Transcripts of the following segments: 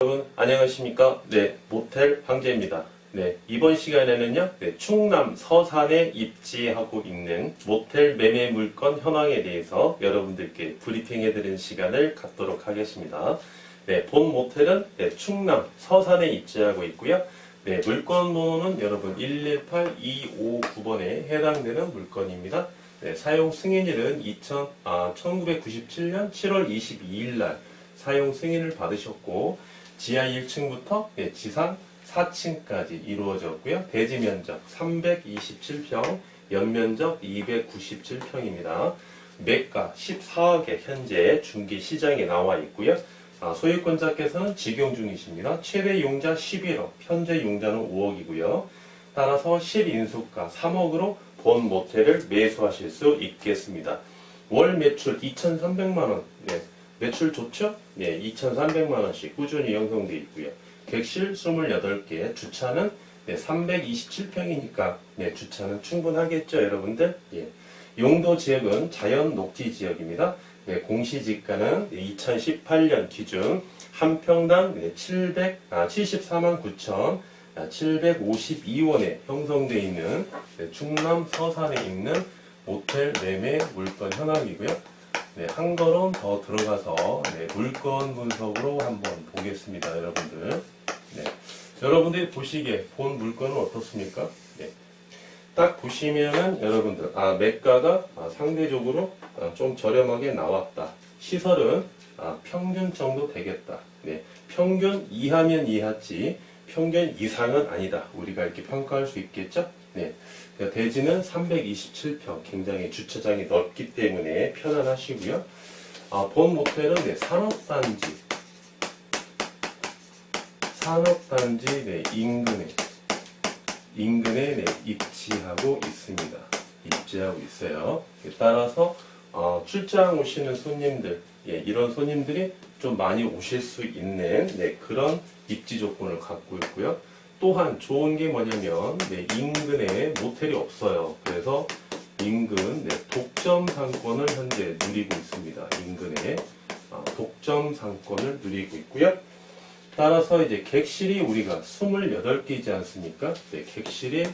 여러분 안녕하십니까? 네, 모텔 황제입니다. 네, 이번 시간에는요, 네, 충남 서산에 입지하고 있는 모텔 매매 물건 현황에 대해서 여러분들께 브리핑해 드리는 시간을 갖도록 하겠습니다. 네, 본 모텔은 네, 충남 서산에 입지하고 있고요. 네, 물건 번호는 여러분 118259번에 해당되는 물건입니다. 네, 사용 승인일은 2000, 아, 1997년 7월 22일 날 사용 승인을 받으셨고 지하 1층부터 네, 지상 4층까지 이루어졌고요. 대지 면적 327평, 연면적 297평입니다. 매가 14억에 현재 중개 시장에 나와 있고요. 아, 소유권자께서는 직용 중이십니다. 최대 용자 11억, 현재 용자는 5억이고요. 따라서 실인수가 3억으로 본 모텔을 매수하실 수 있겠습니다. 월 매출 2,300만원, 네, 매출 좋죠? 네, 2,300만원씩 꾸준히 형성되어 있고요. 객실 28개, 주차는 네, 327평이니까 네, 주차는 충분하겠죠, 여러분들? 예. 용도 지역은 자연 녹지 지역입니다. 네, 공시지가는 2018년 기준 한 평당 네, 700, 아, 74만 9천 752원에 형성되어 있는 네, 충남 서산에 있는 모텔 매매 물건 현황이고요. 네, 한 걸음 더 들어가서 네, 물건 분석으로 한번 보겠습니다, 여러분들. 네, 여러분들이 보시기에 본 물건은 어떻습니까? 네, 딱 보시면은 여러분들 아 매가가 아, 상대적으로 아, 좀 저렴하게 나왔다. 시설은 아, 평균 정도 되겠다. 네, 평균 이하면 이하지 평균 이상은 아니다. 우리가 이렇게 평가할 수 있겠죠? 네. 대지는 327평, 굉장히 주차장이 넓기 때문에 편안하시고요. 아, 본 모텔은 네, 산업단지, 산업단지 네, 인근에 인근에 네, 입지하고 있습니다. 입지하고 있어요. 따라서 어, 출장 오시는 손님들, 예, 이런 손님들이 좀 많이 오실 수 있는 네, 그런 입지 조건을 갖고 있고요. 또한 좋은 게 뭐냐면 네, 인근에 모텔이 없어요. 그래서 인근 네, 독점 상권을 현재 누리고 있습니다. 인근에 아, 독점 상권을 누리고 있고요. 따라서 이제 객실이 우리가 28개이지 않습니까? 네, 객실이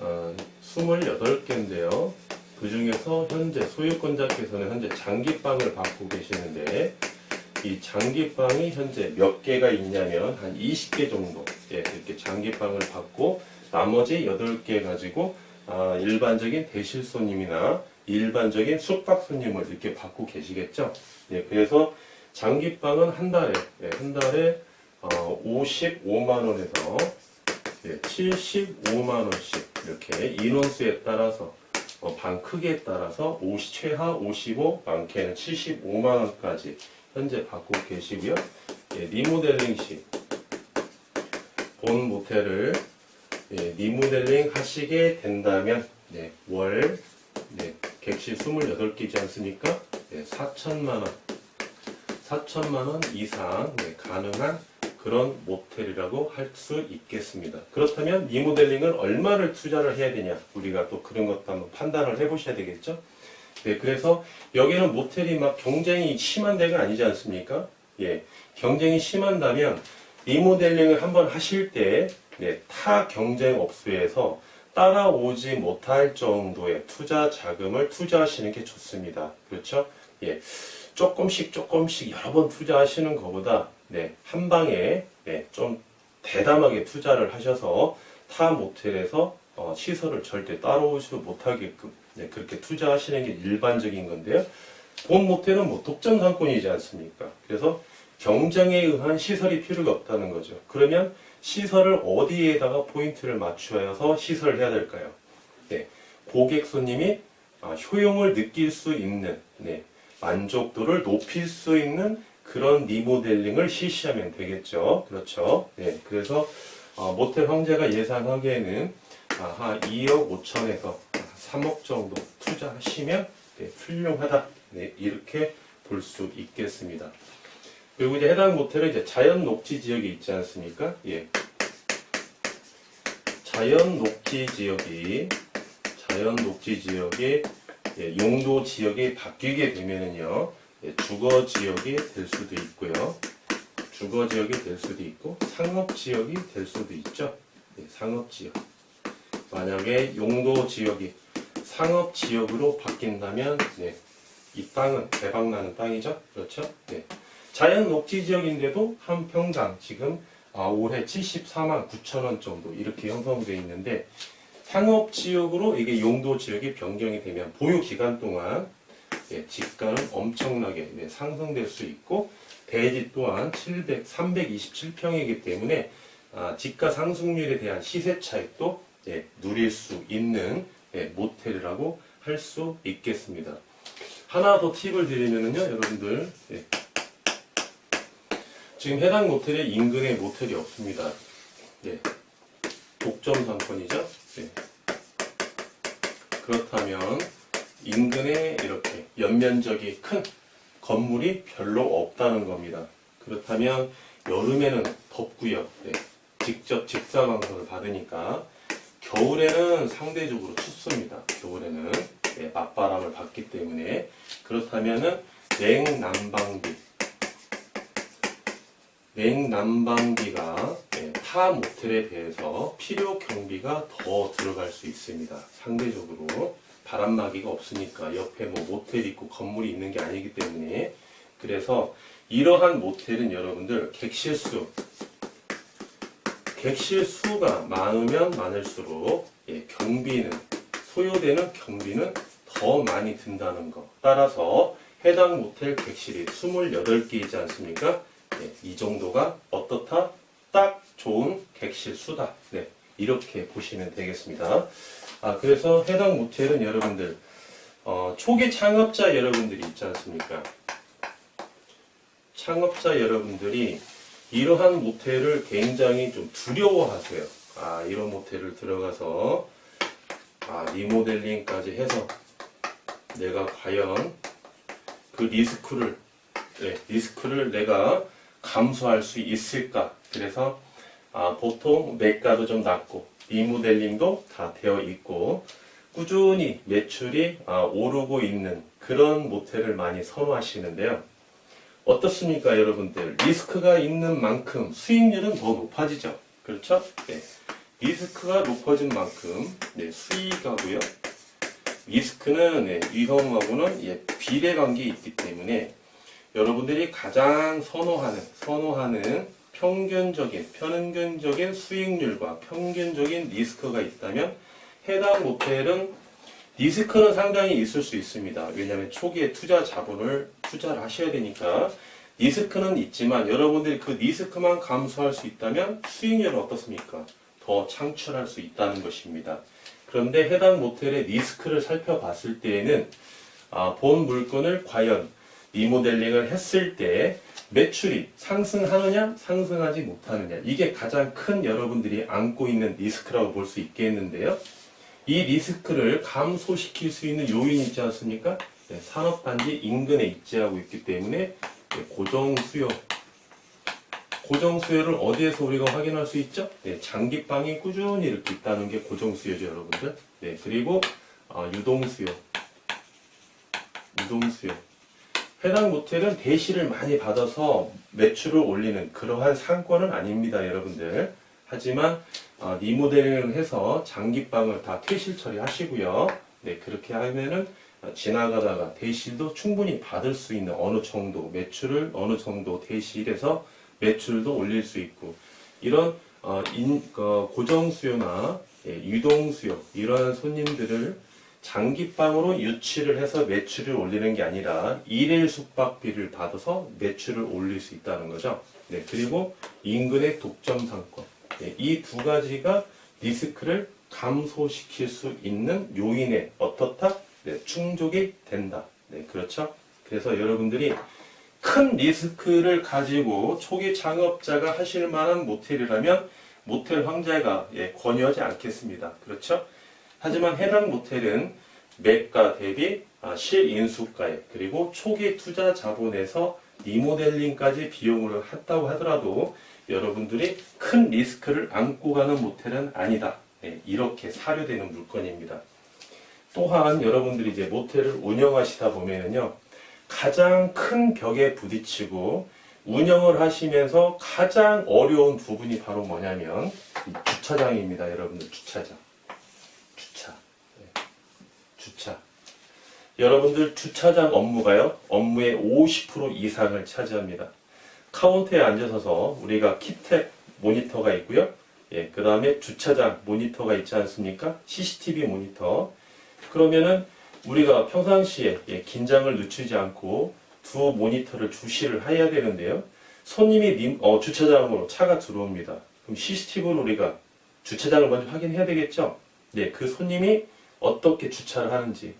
어, 28개인데요. 그 중에서 현재 소유권자께서는 현재 장기방을 받고 계시는데 이 장기방이 현재 몇 개가 있냐면 한 20개 정도 예, 이렇게 장기방을 받고 나머지 8개 가지고 아, 일반적인 대실 손님이나 일반적인 숙박 손님을 이렇게 받고 계시겠죠. 예, 그래서 장기방은 한 달에 예, 한 달에 어, 55만 원에서 예, 75만 원씩 이렇게 인원수에 따라서 어, 방 크기에 따라서 50, 최하 55, 많게는 75만 원까지 현재 받고 계시고요. 예, 리모델링 시 본 모텔을 예, 리모델링 하시게 된다면 네, 월 네, 객실 28개지 않습니까? 네, 4천만 원 4천만 원 이상 네, 가능한 그런 모텔이라고 할 수 있겠습니다. 그렇다면 리모델링을 얼마를 투자를 해야 되냐? 우리가 또 그런 것도 한번 판단을 해보셔야 되겠죠? 네, 그래서 여기는 모텔이 막 경쟁이 심한 데가 아니지 않습니까? 예, 경쟁이 심한다면 리모델링을 한번 하실 때, 네, 타 경쟁 업소에서 따라오지 못할 정도의 투자 자금을 투자하시는 게 좋습니다. 그렇죠? 예, 조금씩 조금씩 여러 번 투자하시는 것보다, 네, 한 방에, 네, 좀 대담하게 투자를 하셔서 타 모텔에서 어, 시설을 절대 따라오지 못하게끔 네, 그렇게 투자하시는 게 일반적인 건데요. 본 모텔은 뭐 독점 상권이지 않습니까? 그래서 경쟁에 의한 시설이 필요가 없다는 거죠. 그러면 시설을 어디에다가 포인트를 맞추어서 시설을 해야 될까요? 네, 고객 손님이 아, 효용을 느낄 수 있는 네, 만족도를 높일 수 있는 그런 리모델링을 실시하면 되겠죠. 그렇죠. 네, 그래서 어, 모텔 황제가 예상하기에는 아, 한 2억 5천에서 3억 정도 투자하시면 네, 훌륭하다. 네, 이렇게 볼 수 있겠습니다. 그리고 이제 해당 모텔은 이제 자연 녹지 지역이 있지 않습니까? 예. 자연 녹지 지역이 자연 녹지 지역이 예, 용도 지역이 바뀌게 되면은요 예, 주거 지역이 될 수도 있고요. 주거 지역이 될 수도 있고 상업 지역이 될 수도 있죠. 네, 상업 지역. 만약에 용도 지역이 상업 지역으로 바뀐다면 네, 이 땅은 대박 나는 땅이죠. 그렇죠? 네. 자연 녹지 지역인데도 한 평당 지금 아, 올해 74만 9천 원 정도 이렇게 형성되어 있는데 상업 지역으로 이게 용도 지역이 변경이 되면 보유 기간 동안 예, 집가는 엄청나게 네, 상승될 수 있고 대지 또한 700, 327평이기 때문에 아, 집가 상승률에 대한 시세 차익도 예, 누릴 수 있는 예, 모텔이라고 할 수 있겠습니다. 하나 더 팁을 드리면요, 여러분들 예. 지금 해당 모텔에 인근에 모텔이 없습니다. 예. 독점 상권이죠. 예. 그렇다면 인근에 이렇게 연면적이 큰 건물이 별로 없다는 겁니다. 그렇다면 여름에는 덥고요. 네. 직접 직사광선을 받으니까 겨울에는 상대적으로 춥습니다. 겨울에는 네, 맞바람을 받기 때문에 그렇다면은 냉난방비 냉난방비가 네, 타 모텔에 비해서 필요 경비가 더 들어갈 수 있습니다. 상대적으로 바람막이가 없으니까 옆에 뭐 모텔 있고 건물이 있는 게 아니기 때문에 그래서 이러한 모텔은 여러분들 객실수 객실 수가 많으면 많을수록 예, 경비는 소요되는 경비는 더 많이 든다는 거 따라서 해당 모텔 객실이 28개이지 않습니까? 예, 이 정도가 어떻다? 딱 좋은 객실 수다. 네, 이렇게 보시면 되겠습니다. 아, 그래서 해당 모텔은 여러분들, 어, 초기 창업자 여러분들이 있지 않습니까? 창업자 여러분들이 이러한 모텔을 굉장히 좀 두려워하세요. 아, 이런 모텔을 들어가서, 아, 리모델링까지 해서 내가 과연 그 리스크를, 네, 리스크를 내가 감수할 수 있을까? 그래서 아, 보통 매가도 좀 낮고 리모델링도 다 되어 있고 꾸준히 매출이 아, 오르고 있는 그런 모텔을 많이 선호하시는데요. 어떻습니까, 여러분들? 리스크가 있는 만큼 수익률은 더 높아지죠. 그렇죠? 네. 리스크가 높아진 만큼 네, 수익하고요. 리스크는 네, 위험하고는 예, 비례관계에 있기 때문에 여러분들이 가장 선호하는 선호하는 평균적인 평균적인 수익률과 평균적인 리스크가 있다면 해당 모텔은 리스크는 상당히 있을 수 있습니다. 왜냐하면 초기에 투자 자본을 투자를 하셔야 되니까 리스크는 있지만 여러분들이 그 리스크만 감수할 수 있다면 수익률은 어떻습니까? 더 창출할 수 있다는 것입니다. 그런데 해당 모텔의 리스크를 살펴봤을 때에는 아, 본 물건을 과연 리모델링을 했을 때 매출이 상승하느냐 상승하지 못하느냐 이게 가장 큰 여러분들이 안고 있는 리스크라고 볼 수 있겠는데요. 이 리스크를 감소시킬 수 있는 요인이 있지 않습니까? 네, 산업단지 인근에 입지하고 있기 때문에 네, 고정 수요 고정 수요를 어디에서 우리가 확인할 수 있죠? 네, 장기방이 꾸준히 이렇게 있다는 게 고정 수요죠, 여러분들. 네, 그리고 어, 유동 수요, 유동 수요. 해당 모텔은 대시를 많이 받아서 매출을 올리는 그러한 상권은 아닙니다, 여러분들. 하지만 어, 리모델링을 해서 장기방을 다 퇴실 처리하시고요. 네, 그렇게 하면은 어, 지나가다가 대실도 충분히 받을 수 있는 어느 정도 매출을 어느 정도 대실해서 매출도 올릴 수 있고 이런 어, 인, 어, 고정 수요나 예, 유동 수요 이러한 손님들을 장기방으로 유치를 해서 매출을 올리는 게 아니라 일일 숙박비를 받아서 매출을 올릴 수 있다는 거죠. 네, 그리고 인근의 독점 상권 네, 이 두 가지가 리스크를 감소시킬 수 있는 요인에 어떻다? 네, 충족이 된다. 네, 그렇죠. 그래서 여러분들이 큰 리스크를 가지고 초기 창업자가 하실 만한 모텔이라면 모텔 황제가 예, 권유하지 않겠습니다. 그렇죠? 하지만 해당 모텔은 매가 대비 아, 실인수가액 그리고 초기 투자 자본에서 리모델링까지 비용을 했다고 하더라도 여러분들이 큰 리스크를 안고 가는 모텔은 아니다. 예, 이렇게 사료되는 물건입니다. 또한 여러분들이 이제 모텔을 운영하시다 보면은요, 가장 큰 벽에 부딪히고 운영을 하시면서 가장 어려운 부분이 바로 뭐냐면 이 주차장입니다. 여러분들 주차장. 주차. 네. 주차. 여러분들 주차장 업무가요. 업무의 50% 이상을 차지합니다. 카운터에 앉아서서 우리가 키탭 모니터가 있고요. 예, 그 다음에 주차장 모니터가 있지 않습니까? CCTV 모니터. 그러면은 우리가 평상시에 예, 긴장을 늦추지 않고 두 모니터를 주시를 해야 되는데요. 손님이 님- 어, 주차장으로 차가 들어옵니다. 그럼 CCTV로 우리가 주차장을 먼저 확인해야 되겠죠? 예, 그 손님이 어떻게 주차를 하는지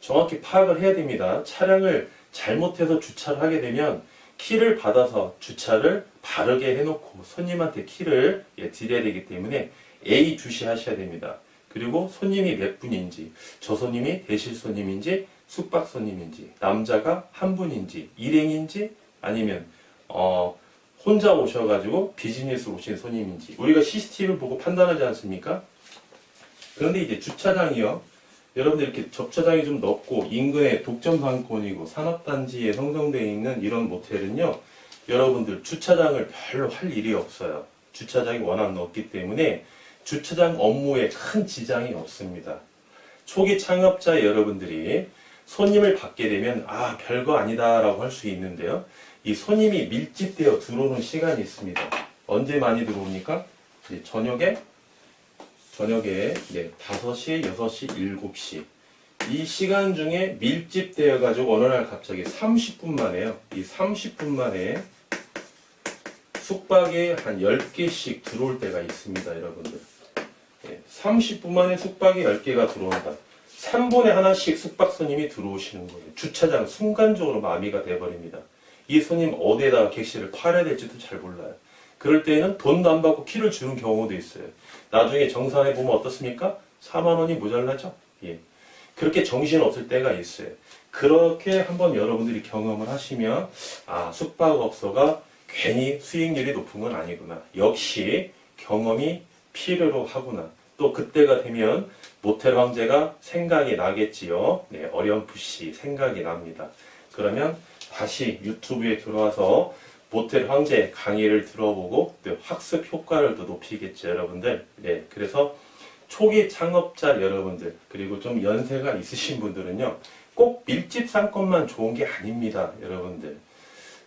정확히 파악을 해야 됩니다. 차량을 잘못해서 주차를 하게 되면 키를 받아서 주차를 바르게 해놓고 손님한테 키를 예, 드려야 되기 때문에 A 주시하셔야 됩니다. 그리고 손님이 몇 분인지, 저 손님이 대실 손님인지, 숙박 손님인지, 남자가 한 분인지, 일행인지, 아니면 어, 혼자 오셔가지고 비즈니스로 오신 손님인지 우리가 CCTV를 보고 판단하지 않습니까? 그런데 이제 주차장이요. 여러분들 이렇게 접차장이 좀 넓고 인근에 독점 상권이고 산업단지에 형성되어 있는 이런 모텔은요. 여러분들 주차장을 별로 할 일이 없어요. 주차장이 워낙 넓기 때문에 주차장 업무에 큰 지장이 없습니다. 초기 창업자 여러분들이 손님을 받게 되면 아 별거 아니다 라고 할 수 있는데요. 이 손님이 밀집되어 들어오는 시간이 있습니다. 언제 많이 들어옵니까? 저녁에 저녁에 네, 5시, 6시, 7시 이 시간 중에 밀집되어 가지고 어느 날 갑자기 30분 만에요. 이 30분 만에 숙박에 한 10개씩 들어올 때가 있습니다, 여러분들. 예, 30분 만에 숙박이 10개가 들어온다. 3분에 하나씩 숙박 손님이 들어오시는 거예요. 주차장 순간적으로 마비가 돼버립니다. 이 손님 어디에다가 객실을 팔아야 될지도 잘 몰라요. 그럴 때에는 돈도 안 받고 키를 주는 경우도 있어요. 나중에 정산해 보면 어떻습니까? 4만 원이 모자라죠? 예. 그렇게 정신 없을 때가 있어요. 그렇게 한번 여러분들이 경험을 하시면 아 숙박업소가 괜히 수익률이 높은 건 아니구나. 역시 경험이 필요로 하구나. 또 그때가 되면 모텔 황제가 생각이 나겠지요. 네, 어렴풋이 생각이 납니다. 그러면 다시 유튜브에 들어와서 모텔 황제 강의를 들어보고 또 학습 효과를 더 높이겠죠, 여러분들. 네, 그래서 초기 창업자 여러분들 그리고 좀 연세가 있으신 분들은요, 꼭 밀집 상권만 좋은 게 아닙니다, 여러분들.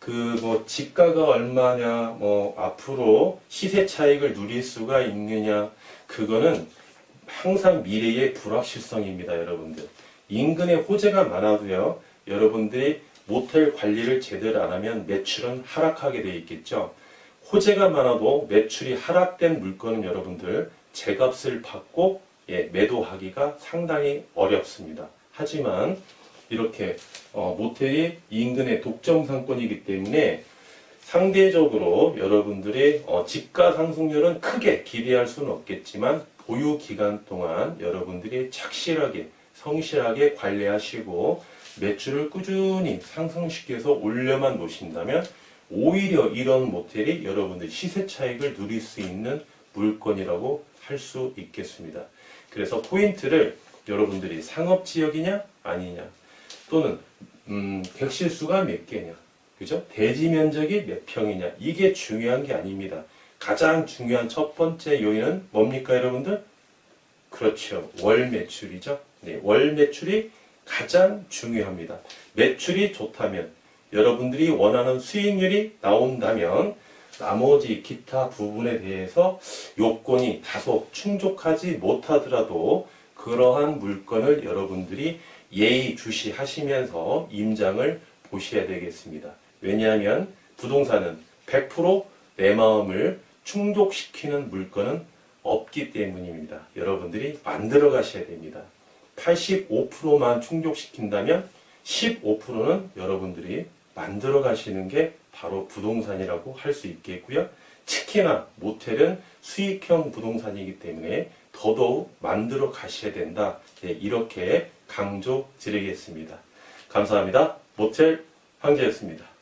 그뭐 지가가 얼마냐, 뭐 앞으로 시세 차익을 누릴 수가 있느냐, 그거는 항상 미래의 불확실성입니다, 여러분들. 인근에 호재가 많아도요, 여러분들이 모텔 관리를 제대로 안 하면 매출은 하락하게 돼 있겠죠. 호재가 많아도 매출이 하락된 물건은 여러분들 제값을 받고 예, 매도하기가 상당히 어렵습니다. 하지만 이렇게 어, 모텔이 인근의 독점 상권이기 때문에 상대적으로 여러분들의 어, 집가 상승률은 크게 기대할 수는 없겠지만 보유 기간 동안 여러분들이 착실하게 성실하게 관리하시고 매출을 꾸준히 상승시켜서 올려만 놓으신다면 오히려 이런 모텔이 여러분들 시세 차익을 누릴 수 있는 물건이라고 할 수 있겠습니다. 그래서 포인트를 여러분들이 상업 지역이냐 아니냐 또는 음, 객실 수가 몇 개냐 그죠? 대지 면적이 몇 평이냐 이게 중요한 게 아닙니다. 가장 중요한 첫 번째 요인은 뭡니까 여러분들? 그렇죠. 월 매출이죠. 네, 월 매출이 가장 중요합니다. 매출이 좋다면 여러분들이 원하는 수익률이 나온다면 나머지 기타 부분에 대해서 요건이 다소 충족하지 못하더라도 그러한 물건을 여러분들이 예의주시하시면서 임장을 보셔야 되겠습니다. 왜냐하면 부동산은 100%내 마음을 충족시키는 물건은 없기 때문입니다. 여러분들이 만들어 가셔야 됩니다. 85%만 충족시킨다면 15%는 여러분들이 만들어 가시는 게 바로 부동산이라고 할 수 있겠고요. 특히나 모텔은 수익형 부동산이기 때문에 더더욱 만들어 가셔야 된다. 네, 이렇게 강조 드리겠습니다. 감사합니다. 모텔 황제였습니다.